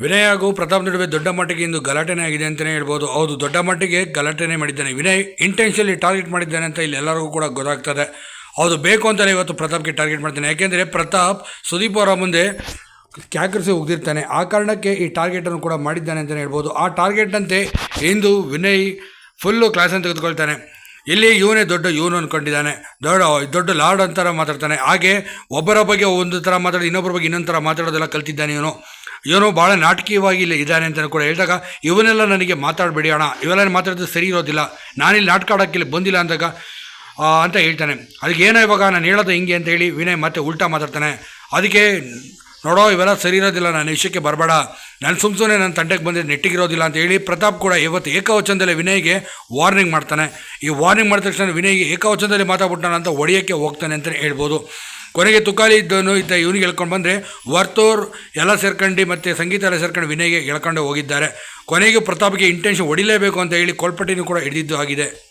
ವಿನಯ್ ಹಾಗೂ ಪ್ರತಾಪ್ ನಡುವೆ ದೊಡ್ಡ ಮಟ್ಟಿಗೆ ಇಂದು ಗಲಾಟೆನೇ ಆಗಿದೆ ಅಂತಲೇ ಹೇಳ್ಬೋದು. ಹೌದು, ದೊಡ್ಡ ಮಟ್ಟಿಗೆ ಗಲಾಟೆನೇ ಮಾಡಿದ್ದಾನೆ ವಿನಯ್. ಇಂಟೆನ್ಷನ್ಲಿ ಟಾರ್ಗೆಟ್ ಮಾಡಿದ್ದಾನೆ ಅಂತ ಇಲ್ಲಿ ಎಲ್ಲರಿಗೂ ಕೂಡ ಗೊತ್ತಾಗ್ತದೆ. ಹೌದು, ಬೇಕು ಅಂತಲೇ ಇವತ್ತು ಪ್ರತಾಪ್ಗೆ ಟಾರ್ಗೆಟ್ ಮಾಡ್ತಾನೆ. ಯಾಕೆಂದರೆ ಪ್ರತಾಪ್ ಸುದೀಪ್ ಅವರ ಮುಂದೆ ಕ್ಯಾಕರಿಸಿ ಉಗ್ದಿರ್ತಾನೆ. ಆ ಕಾರಣಕ್ಕೆ ಈ ಟಾರ್ಗೆಟನ್ನು ಕೂಡ ಮಾಡಿದ್ದಾನೆ ಅಂತಲೇ ಹೇಳ್ಬೋದು. ಆ ಟಾರ್ಗೆಟ್ನಂತೆ ಇಂದು ವಿನಯ್ ಫುಲ್ಲು ಕ್ಲಾಸನ್ನು ತೆಗೆದುಕೊಳ್ತಾನೆ. ಇಲ್ಲಿ ಇವನೇ ದೊಡ್ಡ ಇವನು ಅಂದ್ಕೊಂಡಿದ್ದಾನೆ ದೊಡ್ಡ ದೊಡ್ಡ ಲಾರ್ಡ್ ಅಂತಾರ ಮಾತಾಡ್ತಾನೆ. ಹಾಗೆ ಒಬ್ಬರ ಬಗ್ಗೆ ಒಂದು ಥರ ಮಾತಾಡಿ, ಇನ್ನೊಬ್ಬರ ಬಗ್ಗೆ ಇನ್ನೊಂದು ಥರ ಮಾತಾಡೋದೆಲ್ಲ ಕಲ್ತಿದ್ದಾನೆ ಇವನು. ಇವನು ಭಾಳ ನಾಟಕೀಯವಾಗಿ ಇಲ್ಲಿ ಇದ್ದಾನೆ ಅಂತ ಕೂಡ ಹೇಳಿದಾಗ, ಇವನ್ನೆಲ್ಲ ನನಗೆ ಮಾತಾಡಬೇಡಿ ಅಣ್ಣ. ಇವೆಲ್ಲ ಮಾತಾಡೋದು ಸರಿ ಇರೋದಿಲ್ಲ. ನಾನಿಲ್ಲಿ ನಾಟಕ ಆಡೋಕ್ಕೆ ಇಲ್ಲಿ ಬಂದಿಲ್ಲ ಅಂದಾಗ ಅಂತ ಹೇಳ್ತಾನೆ. ಅದಕ್ಕೆ, ಏನೋ ಇವಾಗ? ನಾನು ಹೇಳೋದು ಹಿಂಗೆ ಅಂತ ಹೇಳಿ ವಿನಯ್ ಮತ್ತೆ ಉಲ್ಟಾ ಮಾತಾಡ್ತಾನೆ. ಅದಕ್ಕೆ, ನೋಡೋ, ಇವೆಲ್ಲ ಸರಿ ಇರೋದಿಲ್ಲ. ನಾನು ವಿಷಯಕ್ಕೆ ಬರಬೇಡ. ನಾನು ಸುಮ್ಮ ಸುಮ್ಮನೆ ನನ್ನ ತಂಟೆಗೆ ಬಂದಿದ್ದು ನೆಟ್ಟಿಗಿರೋದಿಲ್ಲ ಅಂತ ಹೇಳಿ ಪ್ರತಾಪ್ ಕೂಡ ಇವತ್ತು ಏಕವಚನದಲ್ಲಿ ವಿನಯ್ಗೆ ವಾರ್ನಿಂಗ್ ಮಾಡ್ತಾನೆ. ಈ ವಾರ್ನಿಂಗ್ ಮಾಡಿದ ತಕ್ಷಣ ವಿನಯ್ಗೆ ಏಕವಚನದಲ್ಲಿ ಮಾತಾಡ್ಬಿಟ್ಟಾನ ಅಂತ ಹೊಡೆಯೋಕ್ಕೆ ಹೋಗ್ತಾನೆ ಅಂತಲೇ ಹೇಳ್ಬೋದು. ಕೊನೆಗೆ ತುಕಾಲಿ ಇದ್ದವನು ಇದ್ದ ಇವನಿಗೆ ಹೇಳ್ಕೊಂಡು ಬಂದರೆ ವರ್ತೋರ್ ಎಲ್ಲ ಸೇರ್ಕೊಂಡು ಮತ್ತು ಸಂಗೀತ ಎಲ್ಲ ಸೇರ್ಕೊಂಡು ವಿನಯ್ಗೆ ಎಳ್ಕೊಂಡು ಹೋಗಿದ್ದಾರೆ. ಕೊನೆಗೆ ಪ್ರತಾಪ್ಗೆ ಇಂಟೆನ್ಷನ್ ಹೊಡಿಲೇಬೇಕು ಅಂತ ಹೇಳಿ ಕೊಲ್ಪಟ್ಟಿನೂ ಕೂಡ ಹಿಡಿದಿದ್ದು ಆಗಿದೆ.